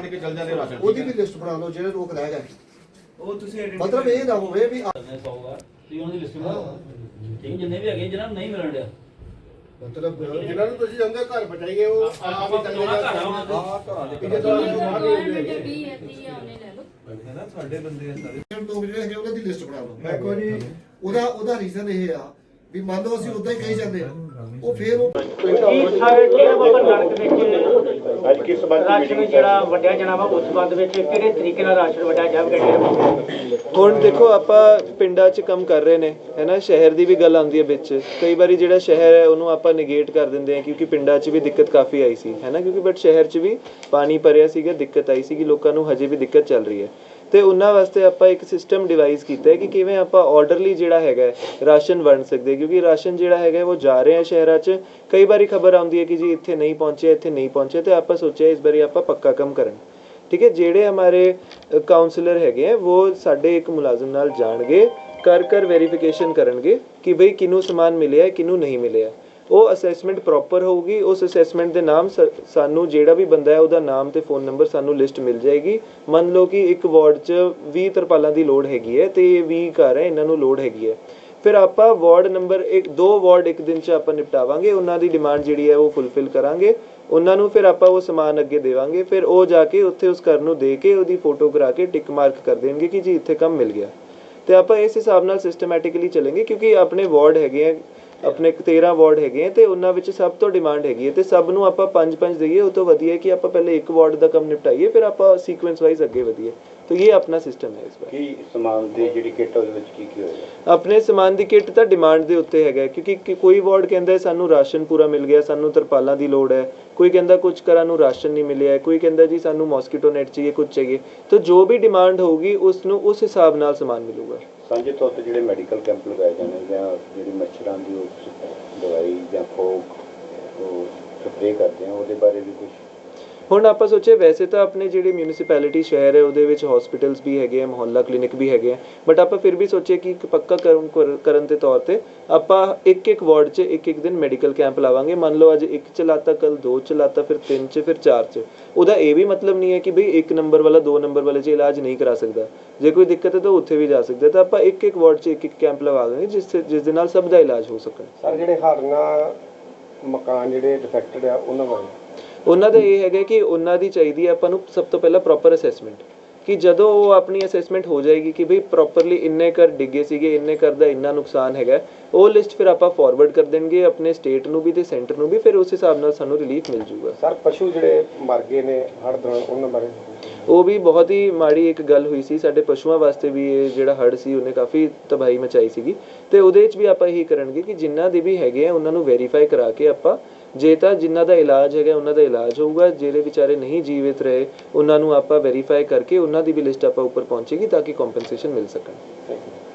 ਵੰਡ ਕੇ ਚੱਲ ਜਾਂਦੇ ਰਾਸ਼ਨ ਉਹਦੀ ਵੀ ਲਿਸਟ ਬਣਾ ਲਓ ਜਿਹੜੇ ਲੋਕ ਰਹਿ ਗਏ। ਉਹ ਤੁਸੀਂ ਮਤਲਬ ਇਹ ਨਾ ਹੋਵੇ ਵੀ ਆ- ਸੌਗਾ ਤੁਸੀਂ ਉਹਨਾਂ ਦੀ ਲਿਸਟ ਬਣਾਓ ਠੀਕ ਜਿੰਨੇ ਵੀ ਹੈਗੇ ਜਿਨ੍ਹਾਂ ਨੂੰ ਨਹੀਂ ਮਿਲਣ ਡਿਆ। ਮਤਲਬ ਜਿਨ੍ਹਾਂ ਨੂੰ ਤੁਸੀਂ ਜਾਂਦੇ ਘਰ ਬਚਾਈਏ ਉਹ ਆਪ ਹੀ ਚੱਲੇ ਘਰ ਆ ਜਾਂਦੇ ਉਹਨਾਂ ਕਿ ਜਦੋਂ ਬਾਹਰ ਨਹੀਂ ਹੁੰਦੇ ਹੈ ਨਾ। ਸਾਡੇ ਬੰਦੇ ਆ ਸਾਰੇ। ਲੋਕ ਜਿਹੜੇ ਹੈਗੇ ਉਹਨਾਂ ਦੀ ਲਿਸਟ ਬਣਾ ਲਓ। ਦੇਖੋ ਜੀ ਉਹਦਾ ਉਹਦਾ ਰੀਜ਼ਨ ਇਹ ਆ ਵੀ ਮੰਨ ਲਓ ਅਸੀਂ ਉਦਾਂ ਹੀ ਕਹੀ ਜਾਂਦੇ ਆ। ਉਹ ਫੇਰ ਉਹ ਕੀ ਸਾਰੇ ਡੇਰਾ ਬਾਬਾ ਨਾਨਕ ਵਿੱਚ ਅੱਜ ਕਿਸ ਸੰਬੰਧ ਰਾਸ਼ਨ ਜਿਹੜਾ ਵੰਡਿਆ ਜਾਣਾ ਵਾ ਉਸ ਸੰਬੰਧ ਵਿੱਚ ਕਿਹੜੇ ਤਰੀਕੇ ਨਾਲ ਰਾਸ਼ਨ ਵੰਡਿਆ ਜਾਵੇਗਾ ਡੇਰਾ ਬਾਬਾ ਹੁਣ ਦੇਖੋ ਆਪਾਂ ਪਿੰਡਾਂ 'ਚ ਕੰਮ ਕਰ ਰਹੇ ਨੇ ਹੈਨਾ ਸ਼ਹਿਰ ਦੀ ਵੀ ਗੱਲ ਆਉਂਦੀ ਹੈ ਵਿੱਚ। ਕਈ ਵਾਰੀ ਜਿਹੜਾ ਸ਼ਹਿਰ ਹੈ ਉਹਨੂੰ ਆਪਾਂ ਨੇਗੇਟ ਕਰ ਦਿੰਦੇ ਹਾਂ ਕਿਉਂਕਿ ਪਿੰਡਾਂ 'ਚ ਵੀ ਦਿੱਕਤ ਕਾਫੀ ਆਈ ਸੀ ਹੈਨਾ ਕਿਉਂਕਿ ਬਟ ਸ਼ਹਿਰ 'ਚ ਵੀ ਪਾਣੀ ਭਰਿਆ ਸੀਗਾ ਦਿੱਕਤ ਆਈ ਸੀਗੀ ਲੋਕਾਂ ਨੂੰ ਹਜੇ ਵੀ ਦਿੱਕਤ ਚੱਲ ਰਹੀ ਹੈ। ਤੇ ਉਹਨਾਂ ਵਾਸਤੇ ਆਪਾਂ ਇੱਕ ਸਿਸਟਮ ਡਿਵਾਈਸ ਕੀਤਾ ਹੈ ਕਿ ਕਿਵੇਂ ਆਪਾਂ ਆਰਡਰਲੀ ਜਿਹੜਾ ਹੈਗਾ ਰਾਸ਼ਨ ਵੰਡ ਸਕਦੇ ਕਿਉਂਕਿ ਰਾਸ਼ਨ ਜਿਹੜਾ ਹੈਗਾ ਉਹ ਜਾ ਰਿਹਾ ਸ਼ਹਿਰਾਂ 'ਚ। ਕਈ ਵਾਰੀ ਖਬਰ ਆਉਂਦੀ ਹੈ ਕਿ ਜੀ ਇੱਥੇ ਨਹੀਂ ਪਹੁੰਚਿਆ, ਇੱਥੇ ਨਹੀਂ ਪਹੁੰਚਿਆ ਤੇ ਆਪਾਂ ਸੋਚਿਆ ਇਸ ਵਾਰੀ ਆਪਾਂ ਪੱਕਾ ਕੰਮ ਕਰਨ। ਠੀਕ ਹੈ, ਜਿਹੜੇ ਹਮਾਰੇ ਕਾਉਂਸਲਰ ਹੈਗੇ ਆ ਉਹ ਸਾਡੇ ਇੱਕ ਮੁਲਾਜ਼ਮ ਨਾਲ ਜਾਣਗੇ ਕਰ ਕਰ ਵੈਰੀਫਿਕੇਸ਼ਨ ਕਰਨਗੇ ਕਿ ਬਈ ਕਿਨੂੰ ਸਮਾਨ ਮਿਲਿਆ ਹੈ ਕਿਨੂੰ ਨਹੀਂ ਮਿਲਿਆ ਉਹ ਅਸੈਸਮੈਂਟ ਪ੍ਰੋਪਰ ਹੋਊਗੀ, ਉਸ ਅਸੈਸਮੈਂਟ ਦੇ ਨਾਮ ਸ- ਸਾਨੂੰ ਜਿਹੜਾ ਵੀ ਬੰਦਾ ਹੈ, ਉਹਦਾ ਨਾਮ ਤੇ ਫੋਨ ਨੰਬਰ ਸਾਨੂੰ ਲਿਸਟ ਮਿਲ ਜਾਏਗੀ। ਮੰਨ ਲਓ ਕਿ ਇੱਕ ਵਾਰਡ 'ਚ 20 ਤਰਪਾਲਾਂ ਦੀ ਲੋੜ ਹੈਗੀ ਹੈ ਤੇ ਇਹ 20 ਘਰ ਹੈ, ਇਹਨਾਂ ਨੂੰ ਲੋੜ ਹੈਗੀ ਹੈ। ਫਿਰ ਆਪਾਂ ਵਾਰਡ ਨੰਬਰ 1 ਦੋ ਵਾਰਡ ਇੱਕ ਦਿਨ 'ਚ ਆਪਾਂ ਨਿਪਟਾਵਾਂਗੇ, ਉਹਨਾਂ ਦੀ ਡਿਮਾਂਡ ਜਿਹੜੀ ਹੈ ਉਹ ਫੁੱਲਫਿਲ ਕਰਾਂਗੇ। ਉਹਨਾਂ ਨੂੰ ਫਿਰ ਆਪਾਂ ਉਹ ਸਮਾਨ ਅੱਗੇ ਦੇਵਾਂਗੇ, ਫਿਰ ਉਹ ਜਾ ਕੇ ਉੱਥੇ ਉਸ ਘਰ ਨੂੰ ਦੇ ਕੇ ਉਹਦੀ ਫੋਟੋ ਕਰਾ ਕੇ ਟਿਕ ਮਾਰਕ ਕਰ ਦੇਣਗੇ ਕਿ ਜੀ ਇੱਥੇ ਕੰਮ ਮਿਲ ਗਿਆ। ਤੇ ਆਪਾਂ ਇਸ ਹਿਸਾਬ ਨਾਲ ਸਿਸਟਮੈਟਿਕਲੀ ਚੱਲਾਂਗੇ, ਕਿਉਂਕਿ ਆਪਣੇ ਵਾਰਡ ਹੈਗੇ ਆ ਆਪਣੇ 13 ਵਾਰਡ ਹੈਗੇ ਤੇ ਉਹਨਾਂ ਵਿੱਚ ਸਭ ਤੋਂ ਡਿਮਾਂਡ ਹੈਗੀ ਹੈ ਤੇ ਸਭ ਨੂੰ ਆਪਾਂ ਪੰਜ ਪੰਜ ਦਈਏ ਉਹ ਤੋਂ ਵਧੀਆ ਕਿ ਆਪਾਂ ਪਹਿਲੇ ਇੱਕ ਵਾਰਡ ਦਾ ਕੰਮ ਨਿਪਟਾਈਏ ਫਿਰ ਆਪਾਂ ਸੀਕੁਐਂਸ ਵਾਈਜ਼ ਅੱਗੇ ਵਧੀਏ। ਤਾਂ ਇਹ ਆਪਣਾ ਸਿਸਟਮ ਹੈ ਇਸ ਵਾਰ। ਕੀ ਸਮਾਨ ਦੀ ਜਿਹੜੀ ਕਿੱਟ ਉਹਦੇ ਵਿੱਚ ਕੀ ਕੀ ਹੋਏਗਾ? ਆਪਣੇ ਸਮਾਨ ਦੀ ਕਿੱਟ ਤਾਂ ਡਿਮਾਂਡ ਦੇ ਉੱਤੇ ਹੈਗਾ ਕਿਉਂਕਿ ਕੋਈ ਵਾਰਡ ਕਹਿੰਦਾ ਹੈ ਸਾਨੂੰ ਰਾਸ਼ਨ ਪੂਰਾ ਮਿਲ ਗਿਆ ਸਾਨੂੰ ਤਰਪਾਲਾਂ ਦੀ ਲੋੜ ਹੈ। ਕੋਈ ਕਹਿੰਦਾ ਕੁਝ ਘਰਾਂ ਨੂੰ ਰਾਸ਼ਨ ਨਹੀਂ ਮਿਲਿਆ ਕੋਈ ਕਹਿੰਦਾ ਜੀ ਸਾਨੂੰ ਮੋਸਕੀਟੋ ਨੈਟ ਚਾਹੀਏ ਕੁਝ ਚਾਹੀਏ। ਤਾਂ ਜੋ ਵੀ ਡਿਮਾਂਡ ਹੋਊਗੀ ਉਸ ਨੂੰ ਉਸ ਹਿਸਾਬ ਨਾਲ ਸਮਾਨ ਮਿਲੂਗਾ। ਸਾਂਝੇ ਤੌਰ ਤੇ ਜਿਹੜੇ ਮੈਡੀਕਲ ਕੈਂਪ ਲਗਾਏ ਜਾਣੇ ਜਾਂ ਜਿਹੜੀ ਮੱਛਰਾਂ ਦੀ ਉਹ ਦਵਾਈ ਜਾਂ ਫੋਕ ਉਹ ਸਪਰੇਅ ਕਰਦੇ ਆ, ਉਹਦੇ ਬਾਰੇ ਵੀ ਕੁਝ ਹੁਣ ਆਪਾਂ ਸੋਚੇ ਵੈਸੇ ਤਾਂ ਆਪਣੇ ਜਿਹੜੇ ਮਿਊਨਿਸਪੈਲਿਟੀ ਸ਼ਹਿਰ ਹੈ, ਉਹਦੇ ਵਿੱਚ ਹਸਪੀਟਲਸ ਵੀ ਹੈਗੇ ਆ, ਮੁਹੱਲਾ ਕਲੀਨਿਕ ਵੀ ਹੈਗੇ ਆ ਬਟ ਆਪਾਂ ਫਿਰ ਵੀ ਸੋਚੇ ਕਿ ਇੱਕ ਪੱਕਾ ਕਰਨ, ਕਰ- ਕਰਨ ਦੇ ਤੌਰ ਤੇ ਆਪਾਂ ਇੱਕ ਇੱਕ ਵਾਰਡ 'ਚ ਇੱਕ ਇੱਕ ਦਿਨ ਮੈਡੀਕਲ ਕੈਂਪ ਲਾਵਾਂਗੇ। ਮੰਨ ਲਓ ਅੱਜ ਇੱਕ ਚਲਾਤਾ ਕੱਲ ਦੋ ਚਲਾਤਾ ਫਿਰ ਤਿੰਨ 'ਚ, ਫਿਰ ਚਾਰ 'ਚ। ਉਹਦਾ ਇਹ ਵੀ ਮਤਲਬ ਨਹੀਂ ਹੈ ਕਿ ਬਈ ਇੱਕ ਨੰਬਰ ਵਾਲਾ, ਦੋ ਨੰਬਰ ਵਾਲੇ 'ਚ ਇਲਾਜ ਨਹੀਂ ਕਰਾ ਸਕਦਾ। ਜੇ ਕੋਈ ਦਿੱਕਤ ਹੈ ਤਾਂ ਉੱਥੇ ਵੀ ਜਾ ਸਕਦਾ ਤਾਂ ਆਪਾਂ ਇੱਕ ਇੱਕ ਵਾਰਡ 'ਚ ਇੱਕ ਇੱਕ ਕੈਂਪ ਲਗਾ ਦਾਂਗੇ ਜਿਸ ਜਿਸ ਦੇ ਨਾਲ ਸਭ ਦਾ ਇਲਾਜ ਹੋ ਸਕੇ। ਸਰ ਜਿਹੜੇ ਹੜਨਾ ਮਕਾਨ ਜਿਹੜੇ ਡਿਫੈਕਟਡ ਆ ਉਹਨਾਂ ਬਾਰੇ? ਉਹਨਾਂ ਦਾ ਇਹ ਹੈਗਾ ਕਿ ਉਹਨਾਂ ਦੀ ਚਾਹੀਦੀ ਹੈ ਆਪਾਂ ਨੂੰ ਸਭ ਤੋਂ ਪਹਿਲਾਂ ਪ੍ਰੋਪਰ ਅਸੈਸਮੈਂਟ ਕਿ ਜਦੋਂ ਉਹ ਆਪਣੀ ਅਸੈਸਮੈਂਟ ਹੋ ਜਾਏਗੀ ਕਿ ਭਈ ਪ੍ਰੋਪਰਲੀ ਇੰਨੇ ਕਰ ਡਿੱਗੇ ਸੀਗੇ ਇੰਨੇ ਕਰ ਦਾ ਇੰਨਾ ਨੁਕਸਾਨ ਹੈਗਾ ਉਹ ਲਿਸਟ ਫਿਰ ਆਪਾਂ ਫਾਰਵਰਡ ਕਰ ਦੇਣਗੇ ਆਪਣੇ ਸਟੇਟ ਨੂੰ ਵੀ ਤੇ ਸੈਂਟਰ ਨੂੰ ਵੀ ਫਿਰ ਉਸ ਹਿਸਾਬ ਨਾਲ ਸਾਨੂੰ ਰਿਲੀਫ ਮਿਲ ਜੂਗਾ ਸਰ ਪਸ਼ੂ ਜਿਹੜੇ ਮਰ ਗਏ ਨੇ ਹੜ ਦੌਰਾਨ ਉਹਨਾਂ ਬਾਰੇ? ਉਹ ਵੀ ਬਹੁਤ ਹੀ ਮਾੜੀ ਇੱਕ ਗੱਲ ਹੋਈ ਸੀ। ਸਾਡੇ ਪਸ਼ੂਆਂ ਵਾਸਤੇ ਵੀ ਇਹ ਜਿਹੜਾ ਹੜ੍ਹ ਸੀ, ਉਹਨੇ ਕਾਫੀ ਤਬਾਹੀ ਮਚਾਈ ਸੀਗੀ। ਅਤੇ ਉਹਦੇ 'ਚ ਵੀ ਆਪਾਂ ਇਹੀ ਕਰਨਗੇ ਕਿ ਜਿਨ੍ਹਾਂ ਦੇ ਵੀ ਹੈਗੇ ਆ, ਉਹਨਾਂ ਨੂੰ ਵੈਰੀਫਾਈ ਕਰਾ ਕੇ ਆਪਾਂ ਜੇ ਤਾਂ ਜਿਨ੍ਹਾਂ ਦਾ ਇਲਾਜ ਹੈਗਾ, ਉਹਨਾਂ ਦਾ ਇਲਾਜ ਹੋਊਗਾ। ਜਿਹੜੇ ਵਿਚਾਰੇ ਨਹੀਂ ਜੀਵਿਤ ਰਹੇ, ਉਹਨਾਂ ਨੂੰ ਆਪਾਂ ਵੈਰੀਫਾਈ ਕਰਕੇ ਉਹਨਾਂ ਦੀ ਵੀ ਲਿਸਟ ਆਪਾਂ ਉੱਪਰ ਪਹੁੰਚੇਗੀ ਤਾਂ ਕਿ ਕੰਪਨਸੇਸ਼ਨ ਮਿਲ ਸਕਣ। Thank you.